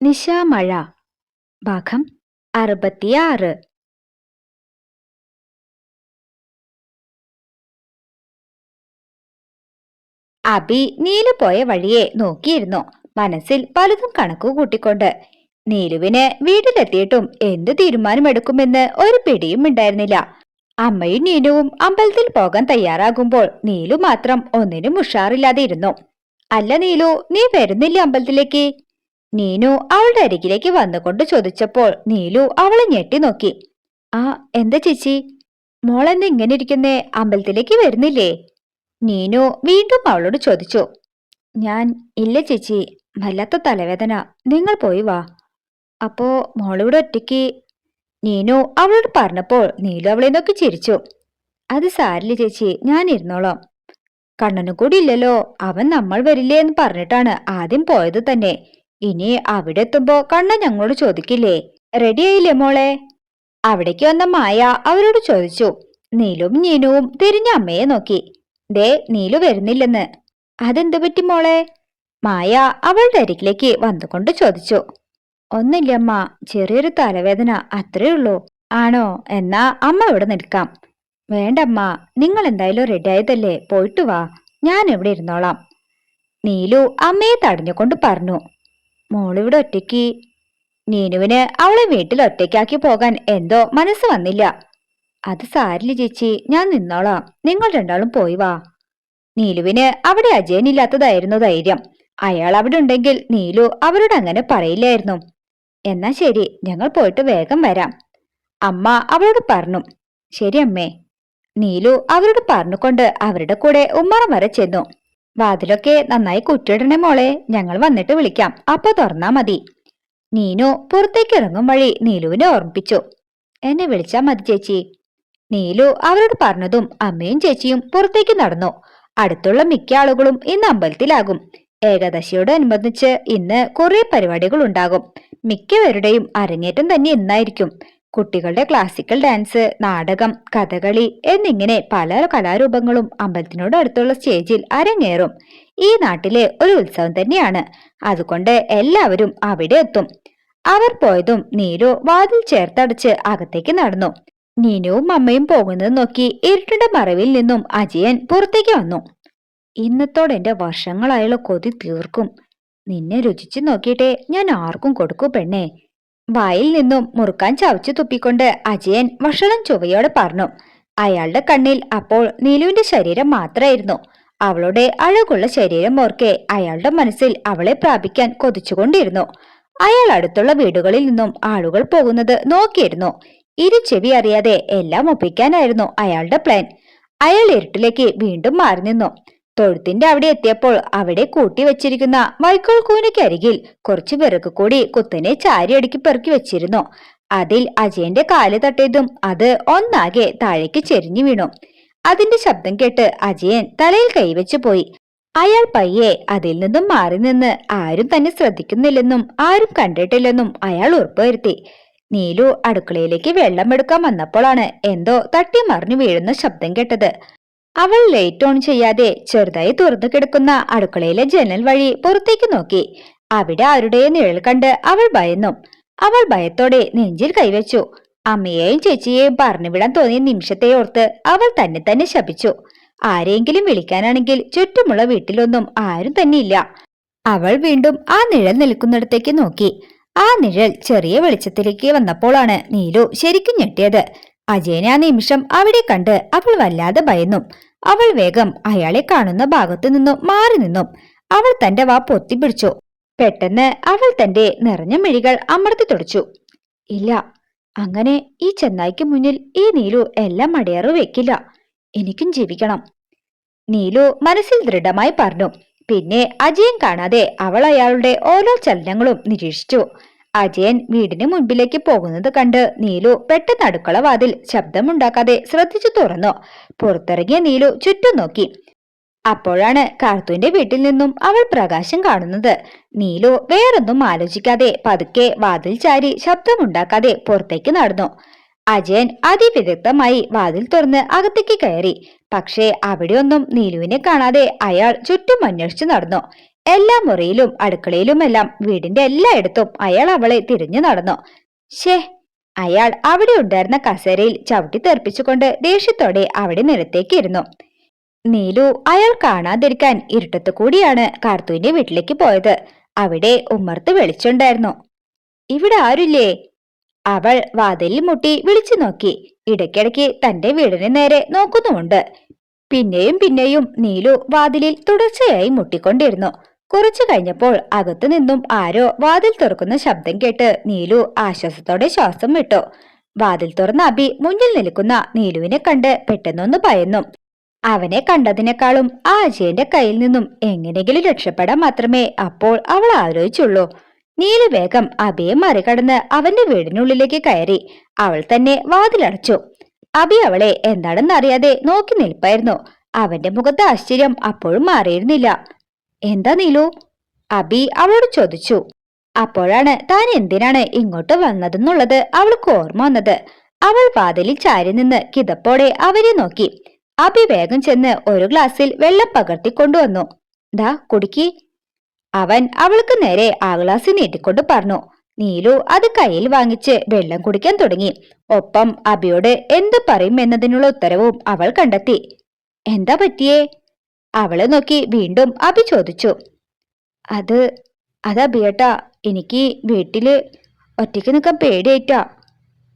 നിശാമഴ. ഭാഗം അറുപത്തിയാറ്. അബി നീലു പോയ വഴിയെ നോക്കിയിരുന്നു. മനസ്സിൽ പലതും കണക്കു കൂട്ടിക്കൊണ്ട്. നീലുവിന് വീട്ടിലെത്തിയിട്ടും എന്ത് തീരുമാനമെടുക്കുമെന്ന് ഒരു പിടിയും ഉണ്ടായിരുന്നില്ല. അമ്മയും നീനുവും അമ്പലത്തിൽ പോകാൻ തയ്യാറാകുമ്പോൾ നീലു മാത്രം ഒന്നിനും ഉഷാറില്ലാതെ ഇരുന്നു അല്ല നീലു നീ വരുന്നില്ല അമ്പലത്തിലേക്ക്? നീനു അവളുടെ അരികിലേക്ക് വന്നുകൊണ്ട് ചോദിച്ചപ്പോൾ നീലു അവളെ ഞെട്ടി നോക്കി. ആ എന്താ ചേച്ചി? മോളെന്താ ഇങ്ങനെ ഇരിക്കുന്നേ? അമ്പലത്തിലേക്ക് വരുന്നില്ലേ? നീനു വീണ്ടും അവളോട് ചോദിച്ചു. ഞാൻ ഇല്ല ചേച്ചി വല്ലാത്ത തലവേദന. നിങ്ങൾ പോയി വാ. അപ്പോ മോളിവിടെ ഒറ്റയ്ക്ക്? നീനു അവളോട് പറഞ്ഞപ്പോൾ നീലു അവളെ നോക്കി ചിരിച്ചു. അത് സാരില്ല ചേച്ചി ഞാൻ ഇരുന്നോളാം. കണ്ണനും കൂടി ഇല്ലല്ലോ അവൻ നമ്മൾ വരില്ലേ എന്ന് പറഞ്ഞിട്ടാണ് ആദ്യം പോയത് തന്നെ. ഇനി അവിടെ എത്തുമ്പോ കണ്ണ ഞങ്ങളോട് ചോദിക്കില്ലേ റെഡിയായില്ലേ മോളെ? അവിടേക്ക് വന്ന മായ അവരോട് ചോദിച്ചു നീലും നീനുവും തിരിഞ്ഞ അമ്മയെ നോക്കി. ദേ നീലു വരുന്നില്ലെന്ന്. അതെന്തു പറ്റി മോളെ? മായ അവളുടെ അരികിലേക്ക് വന്നുകൊണ്ട് ചോദിച്ചു ഒന്നില്ല അമ്മ ചെറിയൊരു തലവേദന അത്രേ ഉള്ളൂ. ആണോ? എന്നാ അമ്മ ഇവിടെ നിൽക്കാം. വേണ്ടമ്മ നിങ്ങൾ എന്തായാലും റെഡി ആയതല്ലേ പോയിട്ട് വാ ഞാൻ ഇവിടെ ഇരുന്നോളാം. നീലു അമ്മയെ തടഞ്ഞുകൊണ്ട് പറഞ്ഞു മോളിവിടെ ഒറ്റയ്ക്ക്. നീനുവിന് അവളെ വീട്ടിൽ ഒറ്റയ്ക്കാക്കി പോകാൻ എന്തോ മനസ്സ് വന്നില്ല. അത് സാരില്ല ചേച്ചി ഞാൻ നിന്നോളാം. നിങ്ങൾ രണ്ടാളും പോയി വാ. നീലുവിന് അവിടെ അജയനില്ലാത്തതായിരുന്നു ധൈര്യം. അയാൾ അവിടെ ഉണ്ടെങ്കിൽ നീലു അവരോട് അങ്ങനെ പറയില്ലായിരുന്നു. എന്നാ ശരി ഞങ്ങൾ പോയിട്ട് വേഗം വരാം. അമ്മ അവരോട് പറഞ്ഞു. ശരി അമ്മേ. നീലു അവരോട് പറഞ്ഞുകൊണ്ട് അവരുടെ കൂടെ ഉമ്മറം വരെ ചെന്നു. വാതിലൊക്കെ നന്നായി കുറ്റിടണേ മോളെ. ഞങ്ങൾ വന്നിട്ട് വിളിക്കാം. അപ്പൊ തുറന്നാ മതി. നീനു പുറത്തേക്ക് ഇറങ്ങും വഴി നീലുവിനെ ഓർമ്മിപ്പിച്ചു. എന്നെ വിളിച്ചാ മതി ചേച്ചി. നീലു അവരോട് പറഞ്ഞതും അമ്മയും ചേച്ചിയും പുറത്തേക്ക് നടന്നു. അടുത്തുള്ള മിക്ക ആളുകളും ഇന്ന് അമ്പലത്തിലാകും. ഏകദശിയോടനുബന്ധിച്ച് ഇന്ന് കുറെ പരിപാടികൾ ഉണ്ടാകും മിക്കവരുടെയും അരങ്ങേറ്റം തന്നെ ഇന്നായിരിക്കും. കുട്ടികളുടെ ക്ലാസിക്കൽ ഡാൻസ് നാടകം കഥകളി എന്നിങ്ങനെ പല കലാരൂപങ്ങളും അമ്പലത്തിനോട് അടുത്തുള്ള സ്റ്റേജിൽ അരങ്ങേറും. ഈ നാട്ടിലെ ഒരു ഉത്സവം തന്നെയാണ്. അതുകൊണ്ട് എല്ലാവരും അവിടെ എത്തും. അവർ പോയതും നീരു വാതിൽ ചേർത്തടച്ച് അകത്തേക്ക് നടന്നു. നീനുവും അമ്മയും പോകുന്നത് നോക്കി ഇരുട്ടിന്റെ മറവിൽ നിന്നും അജയൻ പുറത്തേക്ക് വന്നു. ഇന്നത്തോടെ എന്റെ വർഷങ്ങളായുള്ള കൊതി തീർക്കും. നിന്നെ രുചിച്ചു നോക്കിയിട്ടേ ഞാൻ ആർക്കും കൊടുക്കൂ പെണ്ണേ. വായിൽ നിന്നും മുറുക്കാൻ ചവച്ചു തുപ്പിക്കൊണ്ട് അജയൻ വഷളം ചുവയോടെ പറഞ്ഞു അയാളുടെ കണ്ണിൽ അപ്പോൾ നീലുവിന്റെ ശരീരം മാത്രമായിരുന്നു. അവളുടെ അഴകുള്ള ശരീരം ഓർക്കെ അയാളുടെ മനസ്സിൽ അവളെ പ്രാപിക്കാൻ കൊതിച്ചുകൊണ്ടിരുന്നു. അയാൾ അടുത്തുള്ള വീടുകളിൽ നിന്നും ആളുകൾ പോകുന്നത് നോക്കിയിരുന്നു. ഇരു ചെവി അറിയാതെ എല്ലാം ഒപ്പിക്കാനായിരുന്നു അയാളുടെ പ്ലാൻ അയാൾ ഇരുട്ടിലേക്ക് വീണ്ടും മാറി നിന്നു. തൊഴുത്തിന്റെ അവിടെ എത്തിയപ്പോൾ അവിടെ കൂട്ടി വെച്ചിരിക്കുന്ന വൈക്കോൽ കൂനയ്ക്കരികിൽ കുറച്ച് വിറക് കൂടി കുത്തനെ ചാരിയടുക്കി പെറുക്കി വെച്ചിരുന്നു. അതിൽ അജയന്റെ കാൽ തട്ടിയതും അത് ഒന്നാകെ താഴേക്ക് ചെരിഞ്ഞു വീണു. അതിന്റെ ശബ്ദം കേട്ട് അജയൻ തലയിൽ കൈവച്ചു പോയി. അയാൾ പയ്യെ അതിൽ നിന്നും മാറി നിന്ന് ആരും തന്നെ ശ്രദ്ധിക്കുന്നില്ലെന്നും ആരും കണ്ടിട്ടില്ലെന്നും അയാൾ ഉറപ്പുവരുത്തി. നീലു അടുക്കളയിലേക്ക് വെള്ളം എടുക്കാൻ വന്നപ്പോഴാണ് എന്തോ തട്ടി മറിഞ്ഞു വീഴുന്ന ശബ്ദം കേട്ടത്. അവൾ ലൈറ്റ് ഓൺ ചെയ്യാതെ ചെറുതായി തുറന്നു കിടക്കുന്ന അടുക്കളയിലെ ജനൽ വഴി പുറത്തേക്ക് നോക്കി. അവിടെ ആരുടെ നിഴൽ കണ്ട് അവൾ ഭയന്നു. അവൾ ഭയത്തോടെ നെഞ്ചിൽ കൈവച്ചു. അമ്മയെയും ചേച്ചിയെയും പറഞ്ഞുവിടാൻ തോന്നിയ നിമിഷത്തെ ഓർത്ത് അവൾ തന്നെ തന്നെ ശപിച്ചു. ആരെങ്കിലും വിളിക്കാനാണെങ്കിൽ ചുറ്റുമുള്ള വീട്ടിലൊന്നും ആരും തന്നെ ഇല്ല. അവൾ വീണ്ടും ആ നിഴൽ നിൽക്കുന്നിടത്തേക്ക് നോക്കി. ആ നിഴൽ ചെറിയ വെളിച്ചത്തിലേക്ക് വന്നപ്പോഴാണ് നീലു ശരിക്കും ഞെട്ടിയത്. അജയനെ ആ നിമിഷം അവിടെ കണ്ട് അവൾ വല്ലാതെ ഭയന്നു. അവൾ വേഗം അയാളെ കാണുന്ന ഭാഗത്തു നിന്നും മാറി നിന്നും. അവൾ തന്റെ വാ പൊത്തിപ്പിടിച്ചു പെട്ടെന്ന് അവൾ തന്റെ നിറഞ്ഞ മിഴികൾ അമർത്തി തുടച്ചു. ഇല്ല അങ്ങനെ ഈ ചെന്നായിക്ക് മുന്നിൽ ഈ നീലു എല്ലാം അടയാറു വെക്കില്ല. എനിക്കും ജീവിക്കണം. നീലു മനസ്സിൽ ദൃഢമായി പറഞ്ഞു. പിന്നെ അജയം കാണാതെ അവൾ അയാളുടെ ഓരോ ചലനങ്ങളും നിരീക്ഷിച്ചു. അജയൻ വീടിന് മുൻപിലേക്ക് പോകുന്നത് കണ്ട് നീലു പെട്ടെന്ന് അടുക്കള വാതിൽ ശബ്ദമുണ്ടാക്കാതെ ശ്രദ്ധിച്ചു തുറന്നു. പുറത്തിറങ്ങിയ നീലു ചുറ്റും നോക്കി. അപ്പോഴാണ് കാർത്തുവിന്റെ വീട്ടിൽ നിന്നും അവൾ പ്രകാശം കാണുന്നത്. നീലു വേറൊന്നും ആലോചിക്കാതെ പതുക്കെ വാതിൽ ചാരി ശബ്ദമുണ്ടാക്കാതെ പുറത്തേക്ക് നടന്നു. അജയൻ അതിവിദഗ്ധമായി വാതിൽ തുറന്ന് അകത്തേക്ക് കയറി. പക്ഷേ അവിടെയൊന്നും നീലുവിനെ കാണാതെ അയാൾ ചുറ്റും അന്വേഷിച്ചു നടന്നു. എല്ലാ മുറിയിലും അടുക്കളയിലുമെല്ലാം വീടിന്റെ എല്ലായിടത്തും അയാൾ അവളെ തിരിഞ്ഞു നടന്നു. ഷേ അയാൾ അവിടെ ഉണ്ടായിരുന്ന കസേരയിൽ ചവിട്ടി തെറിപ്പിച്ചുകൊണ്ട് ദേഷ്യത്തോടെ അവിടെ നിലത്തേക്ക് ഇരുന്നു. നീലു അയാൾ കാണാതിരിക്കാൻ ഇരുട്ടത്തു കൂടിയാണ് കാർത്തുവിന്റെ വീട്ടിലേക്ക് പോയത്. അവിടെ ഉമ്മർത്ത് വിളിച്ചുണ്ടായിരുന്നു. ഇവിടെ ആരുല്ലേ? അവൾ വാതിലിൽ മുട്ടി വിളിച്ചു നോക്കി. ഇടയ്ക്കിടയ്ക്ക് തന്റെ വീടിന് നേരെ നോക്കുന്നുമുണ്ട്. പിന്നെയും പിന്നെയും നീലു വാതിലിൽ തുടർച്ചയായി മുട്ടിക്കൊണ്ടിരുന്നു. കുറച്ചു കഴിഞ്ഞപ്പോൾ അകത്തു നിന്നും ആരോ വാതിൽ തുറക്കുന്ന ശബ്ദം കേട്ട് നീലു ആശ്വാസത്തോടെ ശ്വാസം വിട്ടു. വാതിൽ തുറന്ന അബി മുന്നിൽ നിൽക്കുന്ന നീലുവിനെ കണ്ട് പെട്ടെന്നൊന്ന് ഭയന്നു. അവനെ കണ്ടതിനേക്കാളും ആ അജയന്റെ കയ്യിൽ നിന്നും എങ്ങനെയെങ്കിലും രക്ഷപ്പെടാൻ മാത്രമേ അപ്പോൾ അവൾ ആലോചിച്ചുള്ളൂ. നീലു വേഗം അബിയെ മറികടന്ന് അവന്റെ വീടിനുള്ളിലേക്ക് കയറി. അവൾ തന്നെ വാതിലടച്ചു അബി അവളെ എന്താണെന്നറിയാതെ നോക്കി നിൽപ്പായിരുന്നു. അവന്റെ മുഖത്തെ ആശ്ചര്യം അപ്പോഴും മാറിയിരുന്നില്ല. എന്താ നീലു? അബി അവളോട് ചോദിച്ചു. അപ്പോഴാണ് താൻ എന്തിനാണ് ഇങ്ങോട്ട് വന്നതെന്നുള്ളത് അവൾക്ക് ഓർമ്മ വന്നത്. അവൾ വാതിലിൽ ചാരി നിന്ന് കിതപ്പോടെ അവരെ നോക്കി. അബി വേഗം ചെന്ന് ഒരു ഗ്ലാസ്സിൽ വെള്ളം പകർത്തി കൊണ്ടുവന്നു. ദാ കുടുക്കി. അവൻ അവൾക്ക് നേരെ ആ ഗ്ലാസ് നീട്ടിക്കൊണ്ട് പറഞ്ഞു. നീലു അത് കയ്യിൽ വാങ്ങിച്ച് വെള്ളം കുടിക്കാൻ തുടങ്ങി. ഒപ്പം അബിയോട് എന്ത് പറയും എന്നതിനുള്ള ഉത്തരവും അവൾ കണ്ടെത്തി. എന്താ പറ്റിയേ? അവളെ നോക്കി വീണ്ടും അഭി ചോദിച്ചു. അത് അത് അബിയേട്ടാ എനിക്ക് വീട്ടിൽ ഒറ്റയ്ക്ക് നിൽക്കാൻ പേടിയേറ്റാ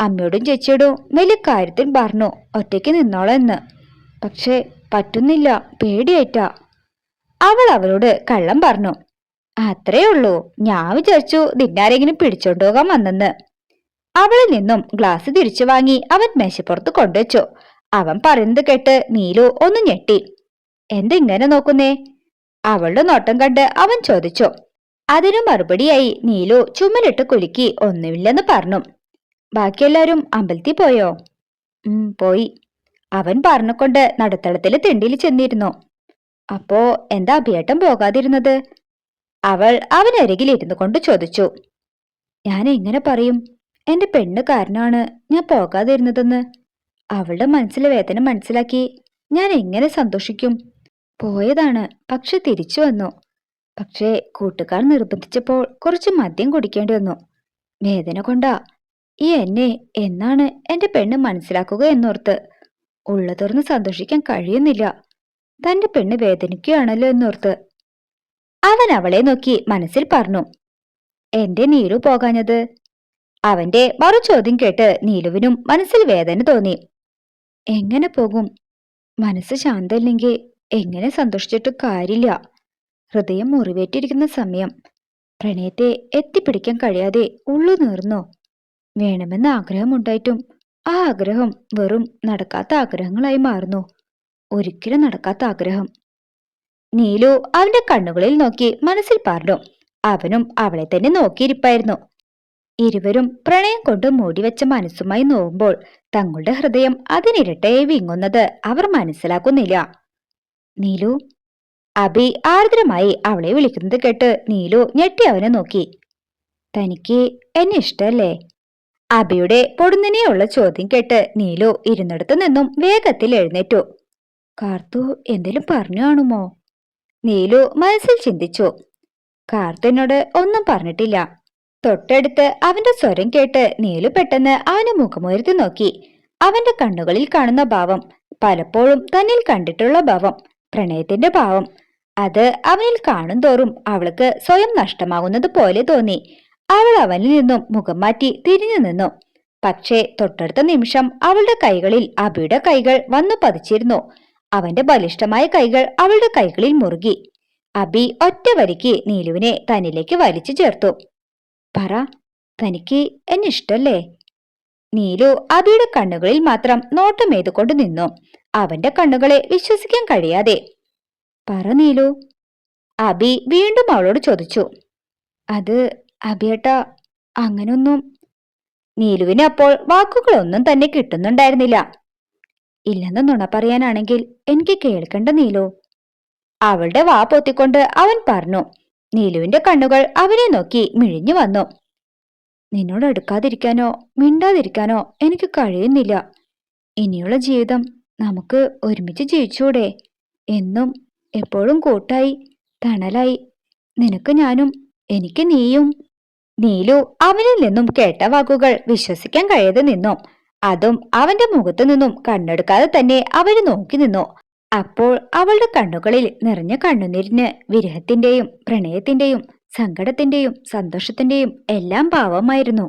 അമ്മയോടും ചേച്ചിയോടും വലിയ കാര്യത്തിൽ പറഞ്ഞു ഒറ്റയ്ക്ക് നിന്നോളെന്ന് പക്ഷേ പറ്റുന്നില്ല പേടിയേറ്റാ അവൾ അവരോട് കള്ളം പറഞ്ഞു. അത്രേ ഉള്ളൂ ഞാൻ വിചാരിച്ചു നിന്നാരെങ്കിലും പിടിച്ചോണ്ട് പോകാൻ വന്നെന്ന്. അവളിൽ നിന്നും ഗ്ലാസ് തിരിച്ചു വാങ്ങി അവൻ മേശപ്പുറത്ത് കൊണ്ടുവച്ചു. അവൻ പറയുന്നത് കേട്ട് നീലു ഒന്ന് ഞെട്ടി. എന്തിങ്ങനെ നോക്കുന്നേ? അവളുടെ നോട്ടം കണ്ട് അവൻ ചോദിച്ചു. അതിനു മറുപടിയായി നീലു ചുമലിട്ട് കുലുക്കി ഒന്നുമില്ലെന്ന് പറഞ്ഞു. ബാക്കിയെല്ലാരും അമ്പലത്തിൽ പോയോ? ഉം പോയി. അവൻ പറഞ്ഞുകൊണ്ട് നടുത്തളത്തിലെ തിണ്ടിയിൽ ചെന്നിരുന്നു. അപ്പോ എന്താ അഭിയേട്ടൻ പോകാതിരുന്നത്? അവൾ അവനരികിൽ ഇരുന്നു കൊണ്ട് ചോദിച്ചു. ഞാൻ എങ്ങനെ പറയും? എന്റെ പെണ്ണ് കാരണമാണ് ഞാൻ പോകാതിരുന്നതെന്ന്? അവളുടെ മനസ്സിലെ വേദന മനസ്സിലാക്കി ഞാൻ എങ്ങനെ സന്തോഷിക്കും? പോയതാണ്. പക്ഷെ തിരിച്ചു വന്നു. പക്ഷേ കൂട്ടുകാർ നിർബന്ധിച്ചപ്പോൾ കുറച്ച് മദ്യം കുടിക്കേണ്ടി വന്നു. വേദന കൊണ്ടാ. ഈ എന്നെ എന്നാണ് എന്റെ പെണ്ണ് മനസ്സിലാക്കുക എന്നോർത്ത്. ഉള്ള തുറന്ന് സന്തോഷിക്കാൻ കഴിയുന്നില്ല. തന്റെ പെണ്ണ് വേദനിക്കുകയാണല്ലോ എന്നോർത്ത്. അവൻ അവളെ നോക്കി മനസ്സിൽ പറഞ്ഞു. എന്റെ നീലു പോകാഞ്ഞത്? അവന്റെ മറു ചോദ്യം കേട്ട് നീലുവിനും മനസ്സിൽ വേദന തോന്നി. എങ്ങനെ പോകും? മനസ്സ് ശാന്തല്ലെങ്കിൽ എങ്ങനെ സന്തോഷിച്ചിട്ട് കാര്യമില്ല. ഹൃദയം മുറിവേറ്റിരിക്കുന്ന സമയം. പ്രണയത്തെ എത്തിപ്പിടിക്കാൻ കഴിയാതെ ഉള്ളു നീർന്നോ. വേണമെന്ന ആഗ്രഹമുണ്ടായിട്ടും ആ ആഗ്രഹം വെറും നടക്കാത്ത ആഗ്രഹങ്ങളായി മാറുന്നു. ഒരിക്കലും നടക്കാത്ത ആഗ്രഹം. നീലു അവന്റെ കണ്ണുകളിൽ നോക്കി മനസ്സിൽ പറഞ്ഞു അവനും അവളെ തന്നെ നോക്കിയിരിപ്പായിരുന്നു. ഇരുവരും പ്രണയം കൊണ്ട് മൂടിവെച്ച മനസ്സുമായി നോവുമ്പോൾ തങ്ങളുടെ ഹൃദയം അതിനിരട്ടയെ വിങ്ങുന്നത് അവർ മനസ്സിലാക്കുന്നില്ല. നീലു. അബി ആർദ്രമായി അവളെ വിളിക്കുന്നത് കേട്ട് നീലു ഞെട്ടി അവനെ നോക്കി. തനിക്ക് എന്നെ ഇഷ്ടല്ലേ? അബിയുടെ പൊടുന്നനെയുള്ള ചോദ്യം കേട്ട് നീലു ഇരുന്നിടത്തു നിന്നും വേഗത്തിൽ എഴുന്നേറ്റു. കാർത്തു എന്തെങ്കിലും പറഞ്ഞു കാണുമോ? നീലു മനസ്സിൽ ചിന്തിച്ചു. കാർത്തു എന്നോട് ഒന്നും പറഞ്ഞിട്ടില്ല. തൊട്ടടുത്ത് അവന്റെ സ്വരം കേട്ട് നീലു പെട്ടെന്ന് അവനെ മുഖമുയർത്തി നോക്കി. അവന്റെ കണ്ണുകളിൽ കാണുന്ന ഭാവം പലപ്പോഴും തന്നിൽ കണ്ടിട്ടുള്ള ഭാവം പ്രണയത്തിന്റെ ഭാവം അത് അവനിൽ കാണും തോറും അവൾക്ക് സ്വയം നഷ്ടമാകുന്നത് പോലെ തോന്നി. അവൾ അവനിൽ നിന്നും മുഖം മാറ്റി തിരിഞ്ഞു നിന്നു. പക്ഷേ തൊട്ടടുത്ത നിമിഷം അവളുടെ കൈകളിൽ അബിയുടെ കൈകൾ വന്നു പതിച്ചിരുന്നു. അവന്റെ ബലിഷ്ഠമായ കൈകൾ അവളുടെ കൈകളിൽ മുറുകി. അബി ഒറ്റ വരിക്ക് നീലുവിനെ തന്നിലേക്ക് വലിച്ചു ചേർത്തു. പറ തനിക്ക് എന്നെ ഇഷ്ടല്ലേ? നീലു അബിയുടെ കണ്ണുകളിൽ മാത്രം നോട്ടമേതുകൊണ്ട് നിന്നു. അവന്റെ കണ്ണുകളെ വിശ്വസിക്കാൻ കഴിയാതെ. പറ അബി വീണ്ടും അവളോട് ചോദിച്ചു. അത് അബിയേട്ട അങ്ങനൊന്നും നീലുവിന് അപ്പോൾ വാക്കുകളൊന്നും തന്നെ കിട്ടുന്നുണ്ടായിരുന്നില്ല. ഇല്ലെന്ന് നുണ പറയാനാണെങ്കിൽ എനിക്ക് കേൾക്കണ്ട നീലു. അവളുടെ വാ പൊത്തിക്കൊണ്ട് അവൻ പറഞ്ഞു. നീലുവിന്റെ കണ്ണുകൾ അവനെ നോക്കി മിഴിഞ്ഞു വന്നു. നിന്നോട് അടുക്കാതിരിക്കാനോ മിണ്ടാതിരിക്കാനോ എനിക്ക് കഴിയുന്നില്ല. ഇനിയുള്ള ജീവിതം നമുക്ക് ഒരുമിച്ച് ജീവിച്ചൂടെ. എന്നും എപ്പോഴും കൂട്ടായി തണലായി. നിനക്ക് ഞാനും എനിക്ക് നീയും. നീലു അവനിൽ നിന്നും കേട്ട വാക്കുകൾ വിശ്വസിക്കാൻ കഴിയാതെ നിന്നു. അതും അവന്റെ മുഖത്തു നിന്നും കണ്ണെടുക്കാതെ തന്നെ അവർ നോക്കി നിന്നു. അപ്പോൾ അവളുടെ കണ്ണുകളിൽ നിറഞ്ഞ കണ്ണുനീരിന് വിരഹത്തിന്റെയും പ്രണയത്തിന്റെയും സങ്കടത്തിന്റെയും സന്തോഷത്തിന്റെയും എല്ലാം ഭാവമായിരുന്നു.